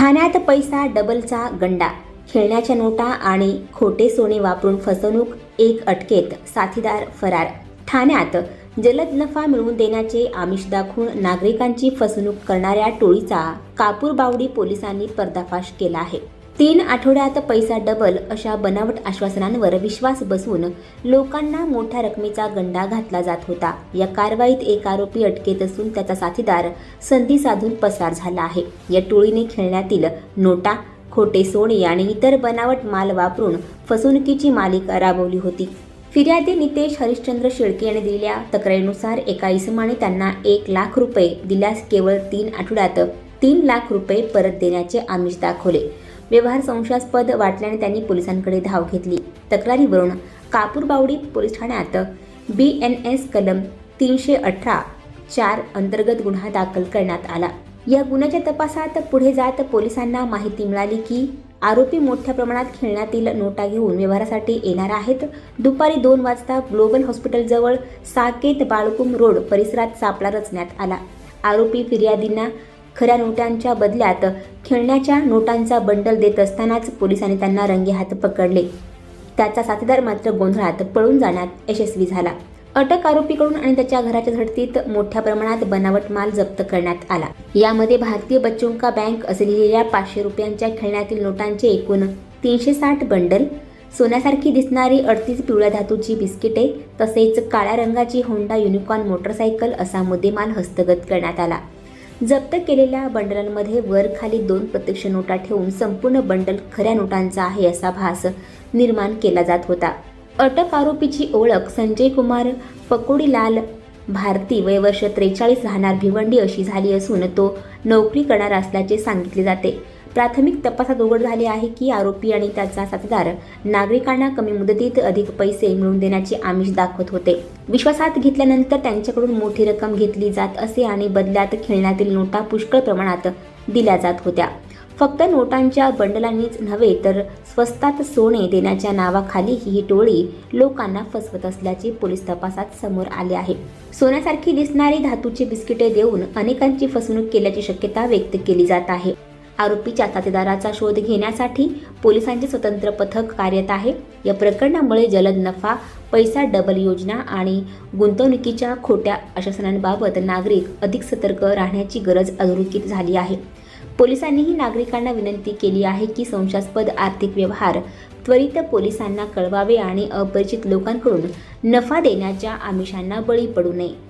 ठाण्यात पैसा डबलचा गंडा. खेळण्याच्या नोटा आणि खोटे सोने वापरून फसवणूक एक अटकेत. साथीदार फरार. ठाण्यात जलद नफा मिळवून देण्याचे आमिष दाखवून नागरिकांची फसवणूक करणाऱ्या टोळीचा कापूरबावडी पोलिसांनी पर्दाफाश केला आहे. तीन आठवड्यात पैसा डबल अशा बनावट आश्वासनांवर विश्वास बसवून लोकांना मोठ्या रकमेचा गंडा घातला जात होता. या कारवाईत एक आरोपी अटकेत असून त्याचा साथीदार संधी साधून पसार झाला आहे. या टोळीने खेळण्यातील नोटा खोटे सोने आणि इतर बनावट माल वापरून फसवणुकीची मालिका राबवली होती. फिर्यादी नितेश हरिश्चंद्र शेळके यांनी दिलेल्या तक्रारीनुसार एका इसमाने त्यांना एक लाख रुपये दिल्यास केवळ तीन आठवड्यात तीन लाख रुपये परत देण्याचे आमिष दाखवले. व्यवहार संशयास्पद वाटल्याने त्यांनी पोलिसांकडे धाव घेतली. तक्रारीवरून कापूरबावडी पोलीस ठाण्यात बी एन एस कलम तीनशे अठरा चार अंतर्गत गुन्हा दाखल करण्यात आला. या गुन्ह्याच्या तपासात पुढे जात पोलिसांना माहिती मिळाली की आरोपी मोठ्या प्रमाणात खेळण्यातील नोटा घेऊन व्यवहारासाठी येणार आहेत. दुपारी दोन वाजता ग्लोबल हॉस्पिटलजवळ साकेत बाळकुम रोड परिसरात सापळा रचण्यात आला. आरोपी फिर्यादींना खऱ्या नोटांच्या बदल्यात खेळण्याच्या नोटांचा बंडल देत असतानाच पोलिसांनी त्यांना रंगेहात पकडले. त्याचा साथीदार मात्र गोंधळात पळून जाण्यात यशस्वी झाला. अटक आरोपीकडून आणि त्याच्या घराच्या झडतीत मोठ्या प्रमाणात बनावट माल जप्त करण्यात आला. यामध्ये भारतीय बच्चों का बँक असे लिहिलेल्या पाचशे रुपयांच्या खेळण्यातील नोटांचे एकूण तीनशे साठ बंडल सोन्यासारखी दिसणारी अडतीस पिवळ्या धातूची बिस्किटे तसेच काळ्या रंगाची होंडा युनिकॉर्न मोटरसायकल असा मुद्देमाल हस्तगत करण्यात आला. जप्त केलेल्या बंडलांमध्ये वर खाली दोन प्रत्यक्ष नोटा ठेवून संपूर्ण बंडल खऱ्या नोटांचा आहे असा भास निर्माण केला जात होता. अटक आरोपीची ओळख संजय कुमार पकोडीलाल भारती वय वर्ष त्रेचाळीस राहणार भिवंडी अशी झाली असून तो नोकरी करणार असल्याचे सांगितले जाते. प्राथमिक तपासात उघड झाले आहे की आरोपी आणि त्याचा साथीदार नागरिकांना कमी मुदतीत अधिक पैसे मिळवून देण्याचे आमिष दाखवत होते. विश्वासात घेतल्यानंतर त्यांच्याकडून मोठी रक्कम घेतली जात असे आणि बदल्यात खेळण्यातील नोटा पुष्कळ प्रमाणात दिल्या जात होत्या. फक्त नोटांच्या बंडलांनीच नव्हे तर स्वस्तात सोने देण्याच्या नावाखाली ही टोळी लोकांना फसवत असल्याचे पोलीस तपासात समोर आले आहे. सोन्यासारखी दिसणारी धातूची बिस्किटे देऊन अनेकांची फसवणूक केल्याची शक्यता व्यक्त केली जात आहे. आरोपीच्या साथीदाराचा शोध घेण्यासाठी पोलिसांचे स्वतंत्र पथक कार्यरत आहे. या प्रकरणामुळे जलद नफा पैसा डबल योजना आणि गुंतवणुकीच्या खोट्या आश्वासनांबाबत नागरिक अधिक सतर्क राहण्याची गरज अधोरेखित झाली आहे. पोलिसांनीही नागरिकांना विनंती केली आहे की संशयास्पद आर्थिक व्यवहार त्वरित पोलिसांना कळवावे आणि अपरिचित लोकांकडून नफा देण्याच्या आमिषांना बळी पडू नये.